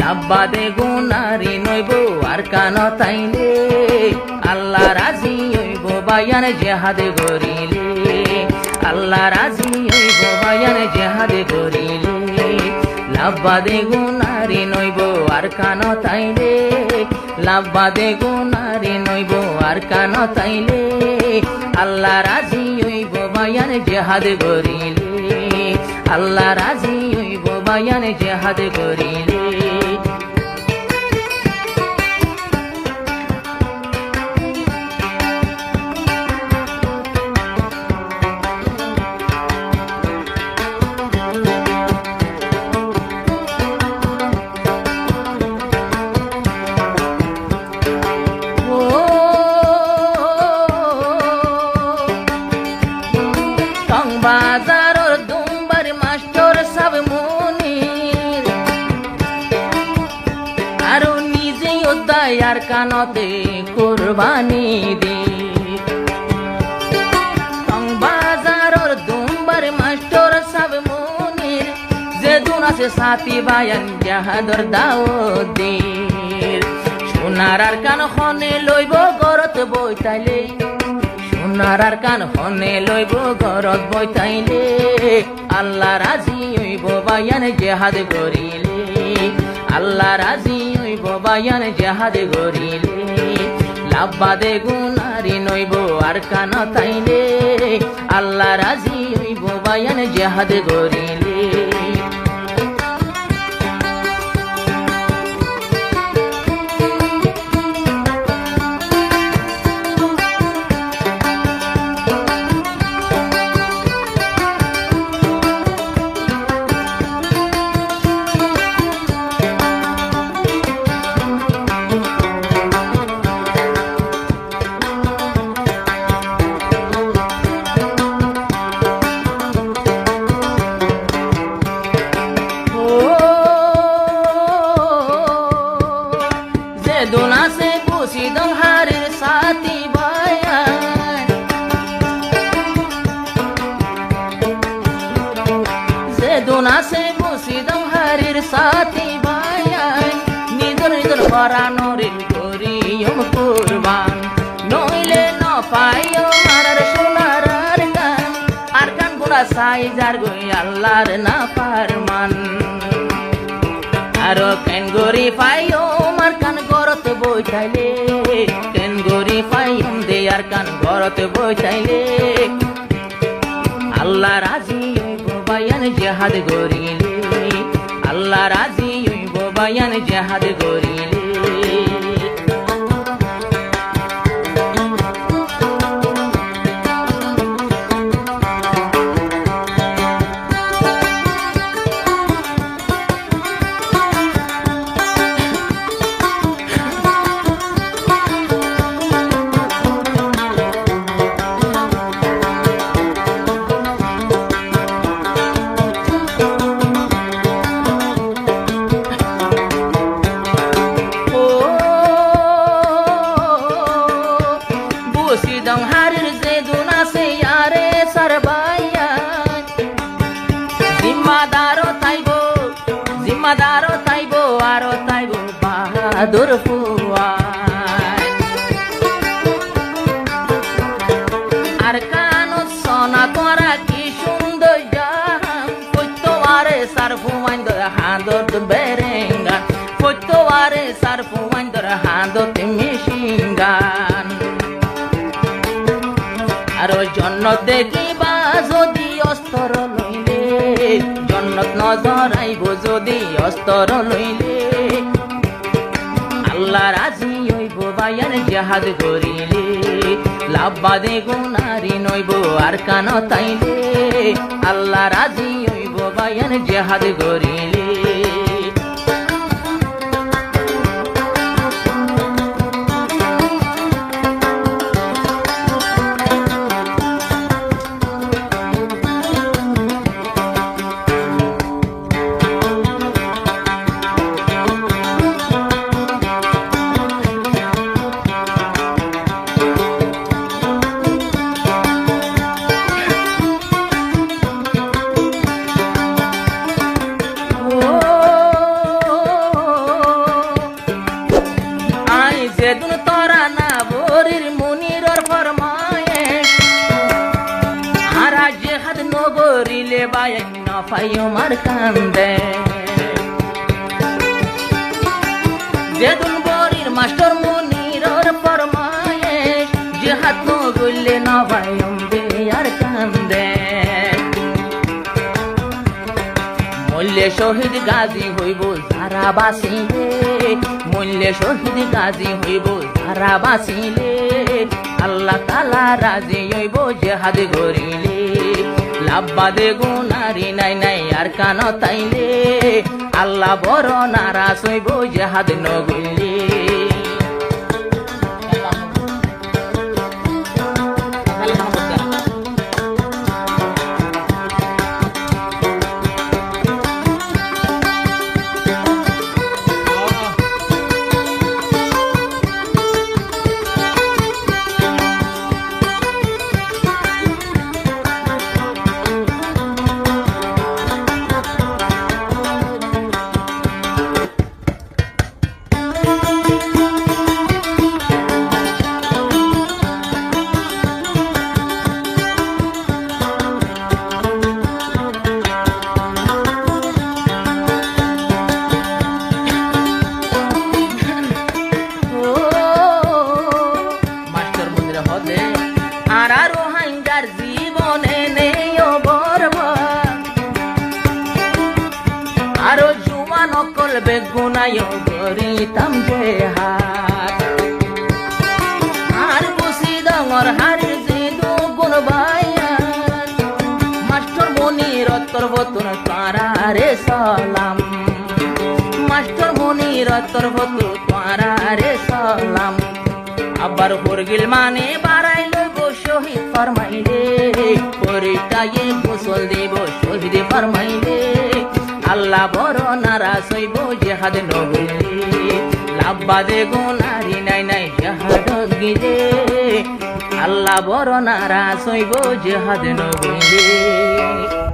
লাভবাদে গুনারি নইব, আর কান তাইলে। আল্লাহ রাজি হইব, বায়ান জেহাদে গরিলে আল্লাহ রাজি হইব, বায়ান জেহাদে গরিলে লাভবাদে গুনারি নইব, আর কান তাইলে। লাভবাদে গুনারি নইব, আর কান তাইলে। আল্লাহ রাজি হইব, বায়ান জেহাদ গরিলে আল্লাহ রাজি হইব, বায়ান জেহাদ গরিলে উদয়ার কানতে কোরবানি দি। বাজারর দুম্বার মাস্টর সব মনির, যে দুন আছে বায়ান জাহাদর দাওদের সোনার আর কান খনে লইব গরত বইতাইলে সোনার আর কান হনে লইব ঘরত বইতাইলে আল্লাহ রাজি হইব বায়ান জেহাদ গরিলে আল্লাহ রাজি হইব, বায়ান জাহাদ গরিলে লাভবাদে গুনারি নইব, আর কানা তাইলে। আল্লাহ রাজি হইব, বায়ান জাহাদ গরিলে বায়ান যে দোনাসে সাথী বায়ান নিজর নিজর পরানোরের করিয়ম কুরবান। নইলে ন পাইও মারার সোনার আর গান আর গান গোড়া সাই যার গই আল্লাহর না পারমান আরও কেন গরি পাইও মার কান গরত বইতাইলে কান বসাইলে। আল্লাহ রাজি হইব বায়ান জেহাদ গরিলে আল্লাহ রাজি হইব বায়ান জেহাদ গরিলে জিম্মাদারও তাইব, আরও তাইব বাহাদুর ফুয়ায় আর কান সোনা তোরা কি সুন্দর সার ফুমাইন্দর হাঁদত বেরেঙ্গান কইতোয়ারে সার ফুমাইন্দর হাঁদত মিশিঙ্গান। আর জন্নত দেখিবা যদি জন্নত নজর আইব যদি অস্তর লইলে। আল্লাহ রাজি হইব, বায়ার জাহাজ করিলে। লাভবাদে গুনারি নইব, আর কান তাইলে। আল্লাহ রাজি হইব, বায়ার জাহাজ করিলে। না পাইও মার কান্দে। যেদুন বরির মাস্টার মুনিরর ফরমায়ে জেহাদ নগরিলে না পাইও আর কান্দে। মূল্যে শহীদ গাজী হইব যারা বাঁচিলে মূল্যে শহীদ গাজী হইব যারা বাঁচিলে আল্লাহ তালা রাজি হইব জেহাদ লাভবাদে গুনারি নাই নাই আর কান তাইলে আল্লাহ বড় নারাজ হইব জাহাদ নগইলে। জুয়ান অকল বেগুনায় করিতাম হাত। আর বসি ডাঙর হারির বতুন আবার হরগিল মানে বাড়াই লইব শহীদ ফরমাইলে। পরিটায়ে গোসল দেব শহীদ ফরমাইলে। আল্লাহ বড় নারা সইব জেহাদ নগরে লাভবাদে গুনারি নাই নাই জেহাদ গিরে। আল্লাহ বড় নারা সইব জেহাদ নগরে